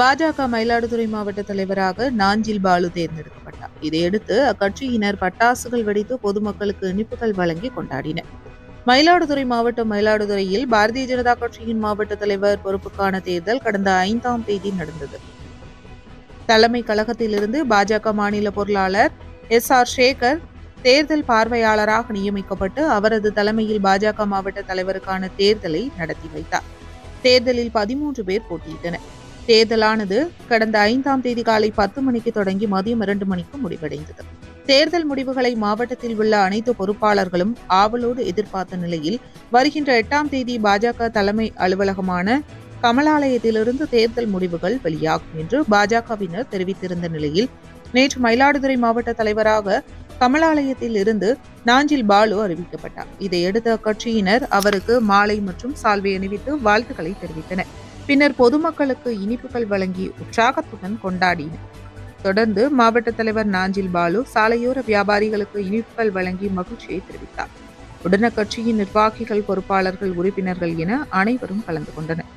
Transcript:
பாஜக மயிலாடுதுறை மாவட்ட தலைவராக நாஞ்சில் பாலு தேர்ந்தெடுக்கப்பட்டார். இதையடுத்து அக்கட்சியினர் பட்டாசுகள் வெடித்து பொதுமக்களுக்கு இனிப்புகள் வழங்கி கொண்டாடினர். மயிலாடுதுறை மாவட்டம் மயிலாடுதுறையில் பாரதிய ஜனதா கட்சியின் மாவட்ட தலைவர் பொறுப்புக்கான தேர்தல் கடந்த ஐந்தாம் தேதி நடந்தது. தலைமை கழகத்திலிருந்து பாஜக மாநில பொருளாளர் எஸ் ஆர் சேகர் தேர்தல் பார்வையாளராக நியமிக்கப்பட்டு அவரது தலைமையில் பாஜக மாவட்ட தலைவருக்கான தேர்தலை நடத்தி வைத்தார். தேர்தலில் பதிமூன்று பேர் போட்டியிட்டனர். தேர்தலானது கடந்த ஐந்தாம் தேதி காலை பத்து மணிக்கு தொடங்கி மதியம் இரண்டு மணிக்கு முடிவடைந்தது. தேர்தல் முடிவுகளை மாவட்டத்தில் உள்ள அனைத்து பொறுப்பாளர்களும் ஆவலோடு எதிர்பார்த்த நிலையில் வருகின்ற எட்டாம் தேதி பாஜக தலைமை அலுவலகமான கமலாலயத்திலிருந்து தேர்தல் முடிவுகள் வெளியாகும் என்று பாஜகவினர் தெரிவித்திருந்த நிலையில் நேற்று மயிலாடுதுறை மாவட்ட தலைவராக கமலாலயத்தில் இருந்து நாஞ்சில் பாலு அறிவிக்கப்பட்டார். இதையடுத்து அக்கட்சியினர் அவருக்கு மாலை மற்றும் சால்வை அணிவித்து வாழ்த்துக்களை தெரிவித்தனர். பின்னர் பொதுமக்களுக்கு இனிப்புகள் வழங்கி உற்சாகத்துடன் கொண்டாடினர். தொடர்ந்து மாவட்ட தலைவர் நாஞ்சில் பாலு சாலையோர வியாபாரிகளுக்கு இனிப்புகள் வழங்கி மகிழ்ச்சியை தெரிவித்தார். உடன கட்சியின் நிர்வாகிகள் பொறுப்பாளர்கள் உறுப்பினர்கள் என அனைவரும் கலந்து கொண்டனர்.